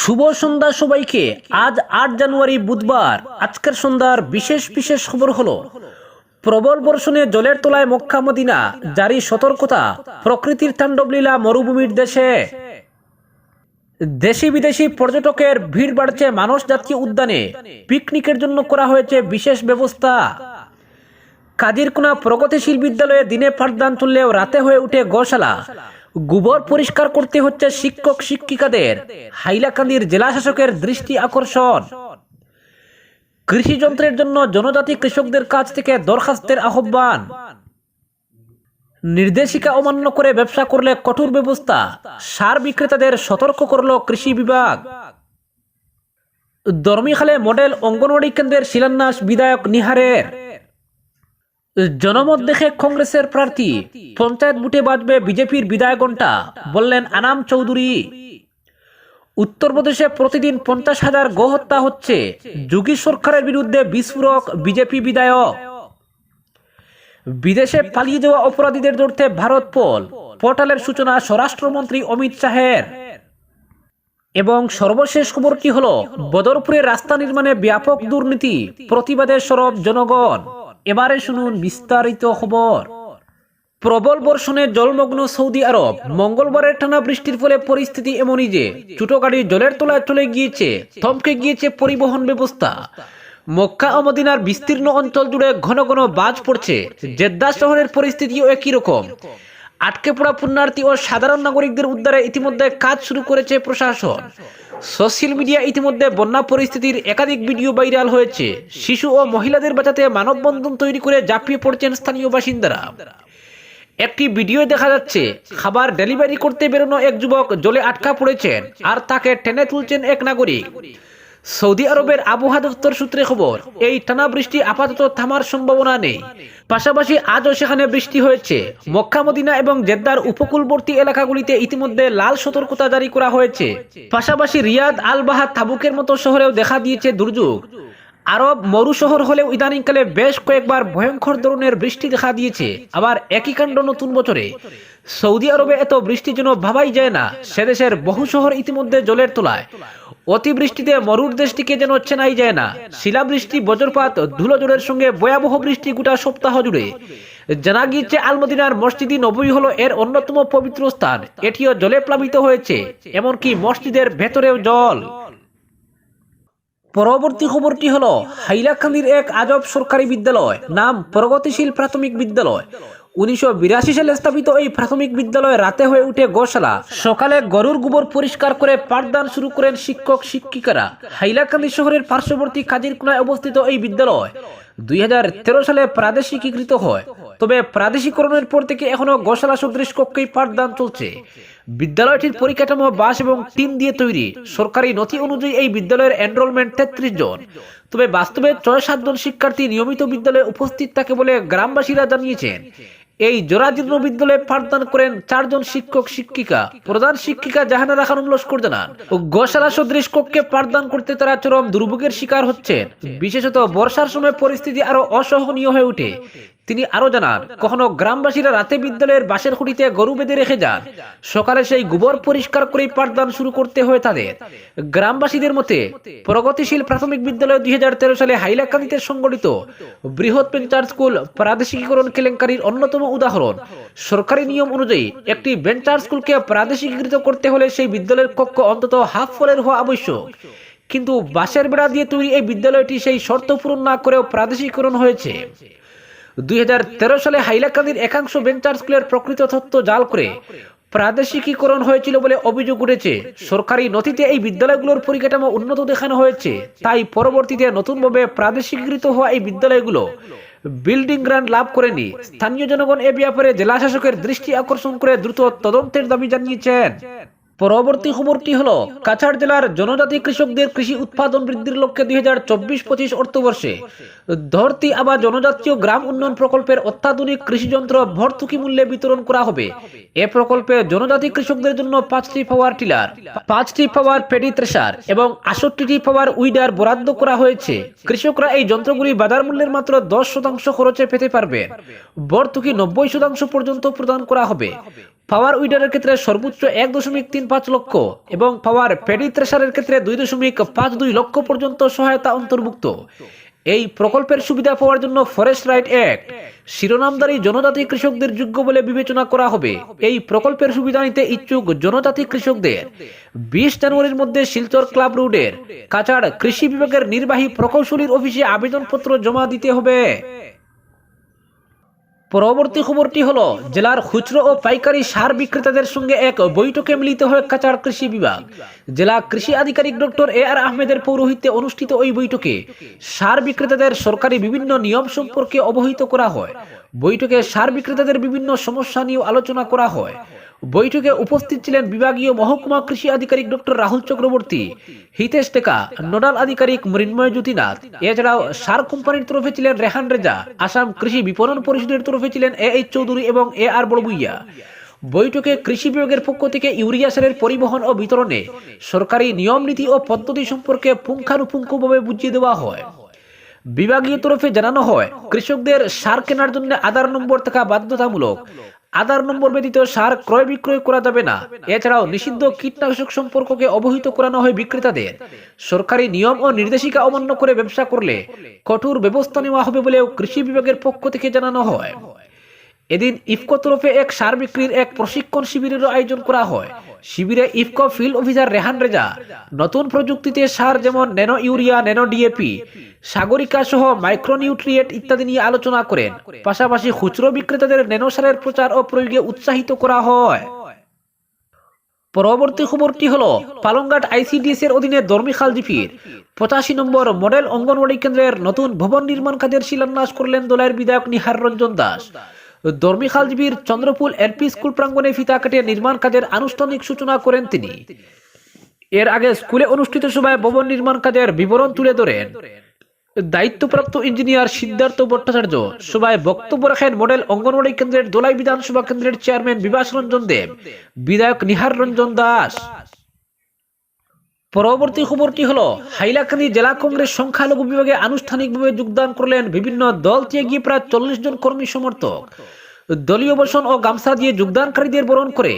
শুভ সন্ধ্যা সবাইকে। আজ আট জানুয়ারি বুধবার। আজকের সন্ধ্যার বিশেষ বিশেষ খবর হলো, প্রবল বর্ষণে জলের তলায় মক্কা মদিনা, জারি সতর্কতা, প্রকৃতির তাণ্ডব লীলা মরুভূমির দেশে। দেশি বিদেশি পর্যটকের ভিড় বাড়ছে মানস জাতীয় উদ্যানে। পিকনিকের জন্য করা হয়েছে বিশেষ ব্যবস্থা। কাজিরকোনা প্রগতিশীল বিদ্যালয়ে দিনে পাঠদান চললেও রাতে হয়ে উঠে গোশালা। গোবর পরিষ্কার করতে হচ্ছে শিক্ষক শিক্ষিকাদের। হাইলাকান্দির জেলা শাসকের দৃষ্টি আকর্ষণ। কৃষি যন্ত্রের জন্য জনজাতি কৃষকদের কাছ থেকে দরখাস্তের আহ্বান। নির্দেশিকা অমান্য করে ব্যবসা করলে কঠোর ব্যবস্থা। সার বিক্রেতাদের সতর্ক করল কৃষি বিভাগ। দর্মিখালে মডেল অঙ্গনওয়াড়ি কেন্দ্রের শিলান্যাস বিধায়ক নিহারের। জনমত দেখে কংগ্রেসের প্রার্থী পঞ্চায়েত বুটে বাজবে বিজেপির বিধায়কনটা বললেন আনাম চৌধুরী। উত্তরপ্রদেশে প্রতিদিন পঞ্চাশ হাজার গোহত্যা হচ্ছে, যোগী সরকারের বিরুদ্ধে বিস্ফোরক বিজেপি বিধায়ক। বিদেশে পালিয়ে যাওয়া অপরাধীদের ধরতে ভারত পোল, পোর্টালের সূচনা স্বরাষ্ট্রমন্ত্রী অমিত শাহের। এবং সর্বশেষ খবরটি হল বদরপুরে রাস্তা নির্মাণে ব্যাপক দুর্নীতি, প্রতিবাদে সরব জনগণ। এবারে শুনুন বিস্তারিত খবর। প্রবল বর্ষণে জলমগ্ন সৌদি আরব, মঙ্গলবারের টানা বৃষ্টির ফলে পরিস্থিতি এমনই যে ছোটো গাড়ি জলের তলায় চলে গিয়েছে, থমকে গিয়েছে পরিবহন ব্যবস্থা। মক্কা ও মদিনার বিস্তীর্ণ অঞ্চল জুড়ে ঘন ঘন বাজ পড়ছে, জেদ্দা শহরের পরিস্থিতিও একই রকম। আটকে পড়া পুণ্যার্থী ও সাধারণ নাগরিকদের উদ্ধারে ইতিমধ্যে কাজ শুরু করেছে প্রশাসন। সোশ্যাল মিডিয়া ইতিমধ্যে বন্যা পরিস্থিতির একাধিক ভিডিও ভাইরাল হয়েছে। শিশু ও মহিলাদের বাঁচাতে মানববন্ধন তৈরি করে ঝাঁপিয়ে পড়ছেন স্থানীয় বাসিন্দারা। একটি ভিডিও দেখা যাচ্ছে, খাবার ডেলিভারি করতে বেরোনো এক যুবক জলে আটকা পড়েছেন আর তাকে টেনে তুলছেন এক নাগরিক। সৌদি আরবের আবহাওয়া দপ্তর সূত্রে খবর, এই টানা বৃষ্টি আপাতত থামার সম্ভাবনা নেই। পাশাপাশি আজও সেখানে বৃষ্টি হয়েছে। মক্কা, মদিনা এবং জেদ্দার উপকূলবর্তী এলাকাগুলিতে ইতিমধ্যে লাল সতর্কতা জারি করা হয়েছে। পাশাপাশি রিয়াদ আল বাহাদ তাবুকের মতো শহরেও দেখা দিয়েছে দুর্যোগ। আরব মরু শহর হলেও ইদানিংকালে বেশ কয়েকবার ভয়ঙ্কর ধরনের বৃষ্টি দেখা দিয়েছে। আবার একই কাণ্ড নতুন বছরে। সৌদি আরবে এত বৃষ্টি যেন ভাবাই যায় না। সেদেশের বহু শহর ইতিমধ্যে জলের তলায়। অতিবৃষ্টিতে মরুর দেশটিকে যেন চেনাই যায় না। শিলাবৃষ্টি, বজ্রপাত ধুলোজোড়ের সঙ্গে ভয়াবহ বৃষ্টি গোটা সপ্তাহ জুড়ে। জানা গিয়েছে, আলমদিনার মসজিদি নবী হলো এর অন্যতম পবিত্র স্থান। এটিও জলে প্লাবিত হয়েছে, এমনকি মসজিদের ভেতরেও জল। পরবর্তী খবরটি হলো, হাইলাকান্দির এক আজব সরকারি বিদ্যালয়, নাম প্রগতিশীল প্রাথমিক বিদ্যালয়। উনিশশো বিরাশি সালে স্থাপিত এই প্রাথমিক বিদ্যালয়ে রাতে হয়ে উঠে গোশালা সকালে গরুর গোবর পরিষ্কার করে পাঠদান শুরু করেন শিক্ষক, শিক্ষিকারা। হাইলাকান্দি শহরের পার্শ্ববর্তী কাজিরকোনায় অবস্থিত এই বিদ্যালয় দুই সালে প্রাদেশিকীকৃত হয়। তবে প্রাদেশিকরণের পর থেকে এখনও গোশালা সদৃশ কক্ষেই পাঠদান চলছে। বিদ্যালয়টির পরিকাঠামো বাস এবং টিন দিয়ে তৈরি। সরকারি নথি অনুযায়ী এই বিদ্যালয়ের এনরোলমেন্ট তেত্রিশ জন। তবে বাস্তবে ছয় সাতজন শিক্ষার্থী নিয়মিত বিদ্যালয়ে উপস্থিত থাকে বলে গ্রামবাসীরা জানিয়েছেন। এই জোরাজীর্ণ বিদ্যালয়ে পাঠদান করেন চারজন শিক্ষক, শিক্ষিকা। প্রধান শিক্ষিকা জাহানারা খানুম লস্কর জানান গোশালা সদৃশ কক্ষে পাঠদান করতে তারা চরম দুর্ভোগের শিকার হচ্ছেন বিশেষত বর্ষার সময় পরিস্থিতি আরও অসহনীয় হয়ে ওঠে। তিনি আরও জানান, কখনো গ্রামবাসীরা রাতে বিদ্যালয়ের বাসের খুঁটিতে গরু বেঁধে রেখে যান। সকালে সেই গোবর পরিষ্কার করেই পাঠদান শুরু করতে হয় তাদের। গ্রামবাসীদের মতে, প্রগতিশীল প্রাথমিক বিদ্যালয় দুই সালে হাইলাকান্দিতে সংগঠিত বৃহৎ বেঞ্চার স্কুল প্রাদেশিকীকরণ কেলেঙ্কারির অন্যতম উদাহরণ। সরকারি নিয়ম অনুযায়ী, একটি বেঞ্চার স্কুলকে প্রাদেশিকীকৃত করতে হলে সেই বিদ্যালয়ের কক্ষ অন্তত হাফ ফলের হওয়া আবশ্যক। কিন্তু বাঁশের বেড়া দিয়ে তৈরি এই বিদ্যালয়টি সেই শর্ত পূরণ না করেও প্রাদেশিকীকরণ হয়েছে। দুই সালে হাইলাকান্দির একাংশ বেঞ্চার স্কুলের প্রকৃত তথ্য জাল করে প্রাদেশিকীকরণ হয়েছিল বলে অভিযোগ উঠেছে। সরকারি নথিতে এই বিদ্যালয়গুলোর পরিকাঠামো উন্নত দেখানো হয়েছে। তাই পরবর্তীতে নতুনভাবে প্রাদেশিকীকৃত হওয়া এই বিদ্যালয়গুলো বিল্ডিং গ্রান্ট লাভ করেনি। স্থানীয় জনগণ এ ব্যাপারে জেলা শাসকের দৃষ্টি আকর্ষণ করে দ্রুত তদন্তের দাবি জানিয়েছেন। পরবর্তী খবরটি হলো, কাছাড় জেলার জনজাতি কৃষকদের কৃষি উৎপাদন বৃদ্ধির লক্ষ্যে দুই হাজার চব্বিশ পঁচিশ অর্থবর্ষে ধরতি আবার জনজাতীয় গ্রাম উন্নয়ন প্রকল্পের অত্যাধুনিক কৃষিযন্ত্র ভর্তুকি মূল্যে বিতরণ করা হবে। এ প্রকল্পে জনজাতি কৃষকদের জন্য পাঁচটি পাওয়ার টিলার, পাঁচটি পাওয়ার পেডি থ্রেসার এবং আষট্টিটি পাওয়ার উইডার বরাদ্দ করা হয়েছে। কৃষকরা এই যন্ত্রগুলি বাজার মূল্যের মাত্র দশ শতাংশ খরচে পেতে পারবেন ভর্তুকি নব্বই শতাংশ পর্যন্ত প্রদান করা হবে। পাওয়ার উইডারের ক্ষেত্রে সর্বোচ্চ এক দশমিক তিন পাঁচ লক্ষ এবং পাওয়ার থ্রেসারের ক্ষেত্রে দুই দশমিক পাঁচ দুই লক্ষ পর্যন্ত সহায়তা অন্তর্ভুক্ত। এই প্রকল্পের সুবিধা পাওয়ার জন্য ফরেস্ট রাইট অ্যাক্ট শিরোনামদারী জনজাতি কৃষকদের যোগ্য বলে বিবেচনা করা হবে। এই প্রকল্পের সুবিধা নিতে ইচ্ছুক জনজাতি কৃষকদের বিশ জানুয়ারির মধ্যে শিলচর ক্লাব রোডের কাছাড় কৃষি বিভাগের নির্বাহী প্রকৌশলীর অফিসে আবেদনপত্র জমা দিতে হবে। পরবর্তী খবরটি হল, জেলার খুচরো ও পাইকারি সার বিক্রেতাদের সঙ্গে এক বৈঠকে মিলিত হয় কাচার কৃষি বিভাগ। জেলা কৃষি আধিকারিক ডক্টর এ আর আহমেদের পৌরোহিত্যে অনুষ্ঠিত ওই বৈঠকে সার বিক্রেতাদের সরকারি বিভিন্ন নিয়ম সম্পর্কে অবহিত করা হয়। বৈঠকে সার বিক্রেতাদের বিভিন্ন সমস্যা নিয়েও আলোচনা করা হয়। বৈঠকে উপস্থিত ছিলেন বিভাগীয় মহকুমা কৃষি আধিকারিক ডক্টর রাহুল চক্রবর্তী, হিতেশ টেকা, নোডাল আধিকারিক মৃন্ময় জ্যোতিনাথ। এছাড়াও সার কোম্পানির তরফে ছিলেন রেহান রেজা, আসাম কৃষি বিপণন পরিষদের তরফে ছিলেন এ এইচ চৌধুরী এবং এ আর বড়বুইয়া। বৈঠকে কৃষি বিভাগের পক্ষ থেকে ইউরিয়া সারের পরিবহন ও বিতরণে সরকারি নিয়ম নীতি ও পদ্ধতি সম্পর্কে পুঙ্খানুপুঙ্খভাবে বুঝিয়ে দেওয়া হয়। বিভাগীয় তরফে জানানো হয়, কৃষকদের সার কেনার জন্য আধার নম্বর থাকা বাধ্যতামূলক আধার নম্বর ব্যতীত সার ক্রয় বিক্রয় করা যাবে না। এছাড়াও নিষিদ্ধ কীটনাশক সম্পর্ককে অবহিত করানো হয় বিক্রেতাদের। সরকারি নিয়ম ও নির্দেশিকা অমান্য করে ব্যবসা করলে কঠোর ব্যবস্থা নেওয়া হবে বলেও কৃষি বিভাগের পক্ষ থেকে জানানো হয়। এদিন ইফকো তরফে এক সার বিক্রির এক প্রশিক্ষণ শিবিরেরও আয়োজন করা হয়। শিবিরে ইফকো ফিল্ড অফিসার রেহান রেজা, নতুন প্রযুক্তিতে সার যেমন nano urea, nano DAP, Sagarika সহ মাইক্রোনিউট্রিয়েন্ট ইত্যাদি নিয়ে আলোচনা করেন। পাশাপাশি খুচরো বিক্রেতাদের ন্যানো সারের প্রচার ও প্রয়োগে উৎসাহিত করা হয়। পরবর্তী খবরটি হলো, পালংঘাট আইসিডিএস এর অধীনে দর্মিখাল জিপির পঁচাশি নম্বর মডেল অঙ্গনওয়াড়ি কেন্দ্রের নতুন ভবন নির্মাণ কাজের শিলান্যাস করলেন দলের বিধায়ক নিহার রঞ্জন দাস। দর্মিখাল জিপির চন্দ্রপুল এলপি স্কুল প্রাঙ্গণে ফিতা কেটে নির্মাণ কাজের আনুষ্ঠানিক সূচনা করেন তিনি। এর আগে স্কুলে অনুষ্ঠিত সভায় ভবন নির্মাণ কাজের বিবরণ তুলে ধরেন। দায়িত্বপ্রাপ্ত ইঞ্জিনিয়ার সিদ্ধার্থ ভট্টাচার্য, সভায় বক্তব্য রাখেন মডেল অঙ্গনওয়াড়ি কেন্দ্রের দোলাই বিধানসভা কেন্দ্রের চেয়ারম্যান বিভাস রঞ্জন দেব, বিধায়ক নিহার রঞ্জন দাস। পরবর্তী খবরটি হলো, হাইলাকান্দি জেলা কংগ্রেস সংখ্যালঘু বিভাগে আনুষ্ঠানিকভাবে যোগদান করলেন বিভিন্ন দল থেকে গিয়ে প্রায় চল্লিশ জন কর্মী সমর্থক। দলীয় বসন ও গামছা দিয়ে যোগদানকারীদের বরণ করে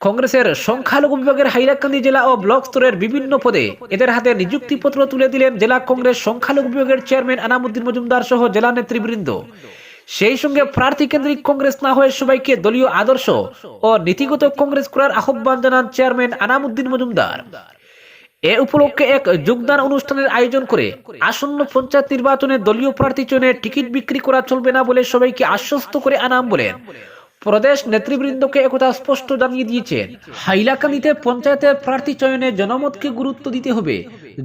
কংগ্রেসের সংখ্যালঘু বিভাগের হাইলাকান্দি জেলা ও ব্লক স্তরের বিভিন্ন পদে এদের হাতে নিযুক্তিপত্র তুলে দিলেন জেলা কংগ্রেস সংখ্যালঘু বিভাগের চেয়ারম্যান আনামুদ্দিন মজুমদার সহ জেলা নেতৃবৃন্দ। সেই সঙ্গে প্রার্থী কেন্দ্রিক কংগ্রেস না হয়ে সবাইকে দলীয় আদর্শ ও নীতিগত কংগ্রেস করার আহ্বান জানান চেয়ারম্যান আনামুদ্দিন মজুমদার। এ উপলক্ষে এক যোগদান অনুষ্ঠানের আয়োজন করে আসন্ন পঞ্চায়েত নির্বাচনে দলীয় প্রার্থী চয়নে টিকিট বিক্রি করা চলবে না বলে সবাইকে আশ্বস্ত করে আনাম বলেন। প্রদেশ নেতৃবৃন্দকে একথা স্পষ্ট জানিয়ে দিয়েছেন। হাইলাকান্দিতে পঞ্চায়েতের প্রার্থী চয়নে জনমতকে গুরুত্ব দিতে হবে।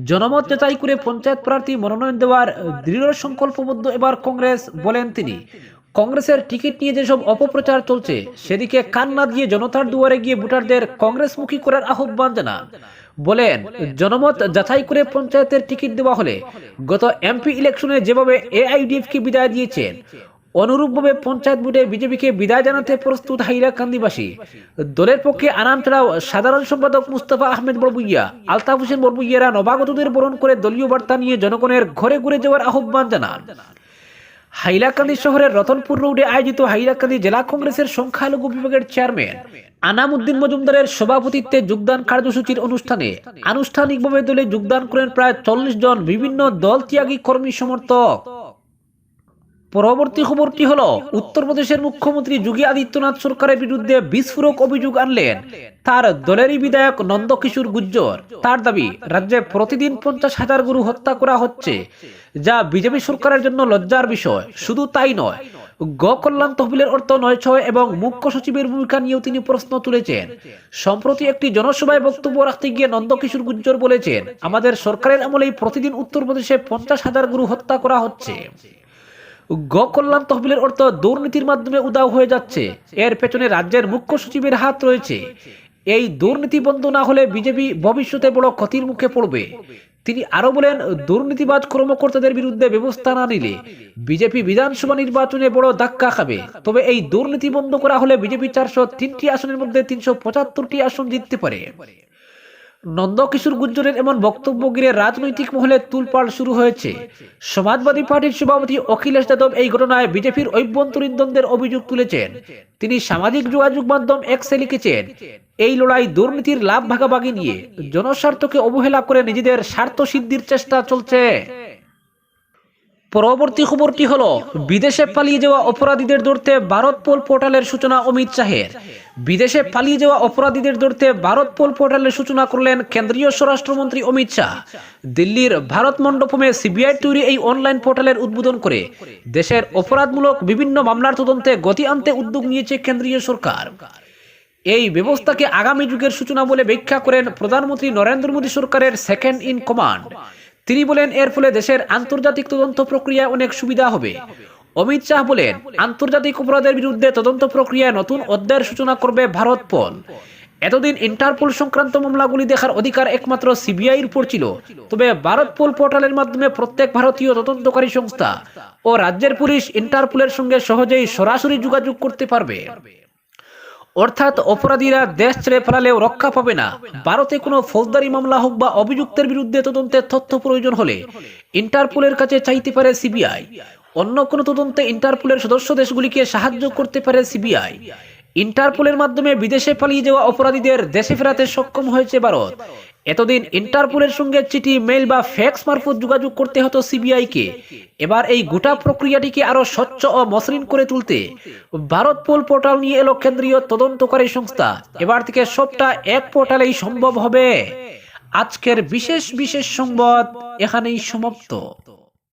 জনমত যাচাই করে পঞ্চায়েত প্রার্থী মনোনয়ন দেওয়ার দৃঢ় সংকল্পবদ্ধ এবার কংগ্রেস বলেন তিনি। কংগ্রেসের টিকিট নিয়ে যেসব অপপ্রচার চলছে, সেদিকে কান্না দিয়ে জনতার দুয়ারে গিয়ে ভোটারদের কংগ্রেসমুখী করার আহ্বান জানান। বলেন, জনমত যাচাই করে পঞ্চায়েতের টিকিট দেওয়া হলে গত এমপি ইলেকশনে যেভাবে এআইডিএফ কে বিদায় দিয়েছেন, অনুরূপভাবে পঞ্চায়েত ভোটে বিজেপিকে বিদায় জানাতে প্রস্তুত হাইলাকান্দিবাসী দলের পক্ষে আনাম ছাড়াও সাধারণ সম্পাদক মুস্তফা আহমেদ বড়বুইয়া আলতাফ হোসেন বড়বুইয়ারা নবাগতদের বরণ করে দলীয় বার্তা নিয়ে জনগণের ঘরে ঘুরে যাওয়ার আহ্বান জানান। হাইলাকান্দি শহরের রতনপুর রোডে আয়োজিত হাইলাকান্দি জেলা কংগ্রেসের সংখ্যালঘু বিভাগের চেয়ারম্যান আনামুদ্দিন মজুমদারের সভাপতিত্বে যোগদান কার্যসূচির অনুষ্ঠানে আনুষ্ঠানিকভাবে দলে যোগদান করেন প্রায় চল্লিশ জন বিভিন্ন দল ত্যাগী কর্মী সমর্থক। পরবর্তী খবরটি হলো, উত্তরপ্রদেশের মুখ্যমন্ত্রী যোগী আদিত্যনাথ সরকারের বিরুদ্ধে বিস্ফোরক অভিযোগ আনলেন। তার দলেরই বিধায়ক নন্দকিশোর গুজ্জর। তার দাবি, রাজ্যে প্রতিদিন পঞ্চাশ হাজার গরু হত্যা করা হচ্ছে, যা বিজেপি সরকারের জন্য লজ্জার বিষয়। শুধু তাই নয় গকল্যাণ তহবিলের অর্থ নয় ছয় এবং মুখ্য সচিবের ভূমিকা নিয়েও তিনি প্রশ্ন তুলেছেন। সম্প্রতি একটি জনসভায় বক্তব্য রাখতে গিয়ে নন্দকিশোর গুজ্জর বলেছেন, আমাদের সরকারের আমলেই প্রতিদিন উত্তরপ্রদেশে পঞ্চাশ হাজার গরু হত্যা করা হচ্ছে। গ কল্যাণ তহবিলের অর্থ দুর্নীতির মাধ্যমে উদাও হয়ে যাচ্ছে। এর পেছনে রাজ্যের মুখ্য সচিবের হাত রয়েছে। এই দুর্নীতি বন্ধ না হলে বিজেপি ভবিষ্যতে বড় ক্ষতির মুখে পড়বে। তিনি আরও বলেন, দুর্নীতিবাজ কর্মকর্তাদের বিরুদ্ধে ব্যবস্থা না নিলে বিজেপি বিধানসভা নির্বাচনে বড় ধাক্কা খাবে। তবে এই দুর্নীতি বন্ধ করা হলে বিজেপি চারশো তিনটি আসনের মধ্যে তিনশো পঁচাত্তরটি আসন জিততে পারে। নন্দকিশোর গুজ্জরের এমন বক্তব্য ঘিরে রাজনৈতিক মহলে তুলপাল শুরু হয়েছে। সমাজবাদী পার্টির সভাপতি অখিলেশ যাদব এই ঘটনায় বিজেপির অভ্যন্তরীণ দ্বন্দ্বের অভিযোগ তুলেছেন। তিনি সামাজিক যোগাযোগ মাধ্যম এক্সে লিখেছেন, এই লড়াই দুর্নীতির লাভ ভাগাভাগি নিয়ে জনস্বার্থকে অবহেলা করে নিজেদের স্বার্থ সিদ্ধির চেষ্টা চলছে। পরবর্তী খবরটি হলো, বিদেশে পালিয়ে যাওয়া অপরাধীদের ধরতে ভারত পোল পোর্টালের সূচনা অমিত শাহের। বিদেশে পালিয়ে যাওয়া অপরাধীদের ধরতে ভারত পোল পোর্টালের সূচনা করলেন কেন্দ্রীয় স্বরাষ্ট্রমন্ত্রী অমিত শাহ। দিল্লির ভারত মণ্ডপমে সিবিআই তৈরি এই অনলাইন পোর্টালের উদ্বোধন করে দেশের অপরাধমূলক বিভিন্ন মামলার তদন্তে গতি আনতে উদ্যোগ নিয়েছে কেন্দ্রীয় সরকার। এই ব্যবস্থাকে আগামী যুগের সূচনা বলে ব্যাখ্যা করেন প্রধানমন্ত্রী নরেন্দ্র মোদী সরকারের সেকেন্ড ইন কমান্ড। তিনি বলেন, এর ফলে দেশের আন্তর্জাতিক তদন্ত প্রক্রিয়ায় অনেক সুবিধা হবে। অমিত শাহ বলেন, আন্তর্জাতিক অপরাধের বিরুদ্ধে তদন্ত প্রক্রিয়ায় নতুন অধ্যায়ের সূচনা করবে ভারত পল এতদিন ইন্টারপোল সংক্রান্ত মামলাগুলি দেখার অধিকার একমাত্র সিবিআইয়ের উপর ছিল। তবে ভারত পোল পোর্টালের মাধ্যমে প্রত্যেক ভারতীয় তদন্তকারী সংস্থা ও রাজ্যের পুলিশ ইন্টারপোলের সঙ্গে সহজেই সরাসরি যোগাযোগ করতে পারবে। অর্থাৎ অপরাধীরা দেশ ছেড়ে ফেলালেও রক্ষা পাবে না। ভারতে কোনো ফৌজদারি মামলা হোক বা অভিযুক্তের বিরুদ্ধে তদন্তের তথ্য প্রয়োজন হলে ইন্টারপোলের কাছে চাইতে পারে সিবিআই। অন্য কোনো তদন্তে ইন্টারপোলের সদস্য দেশগুলিকে সাহায্য করতে পারে সিবিআই। ইন্টারপোলের মাধ্যমে বিদেশে পালিয়ে যাওয়া অপরাধীদের দেশে ফেরাতে সক্ষম হয়েছে ভারত। এতদিন ইন্টারপোলের সঙ্গে চিঠি, মেইল বা ফ্যাক্স মারফত যোগাযোগ করতে হতো সিবিআই কে এবার এই গোটা প্রক্রিয়াটিকে আরও স্বচ্ছ ও মসৃণ করে তুলতে ভারত পোল পোর্টাল নিয়ে এলো কেন্দ্রীয় তদন্তকারী সংস্থা। এবার থেকে সবটা এক পোর্টালেই সম্ভব হবে। আজকের বিশেষ বিশেষ সংবাদ এখানেই সমাপ্ত।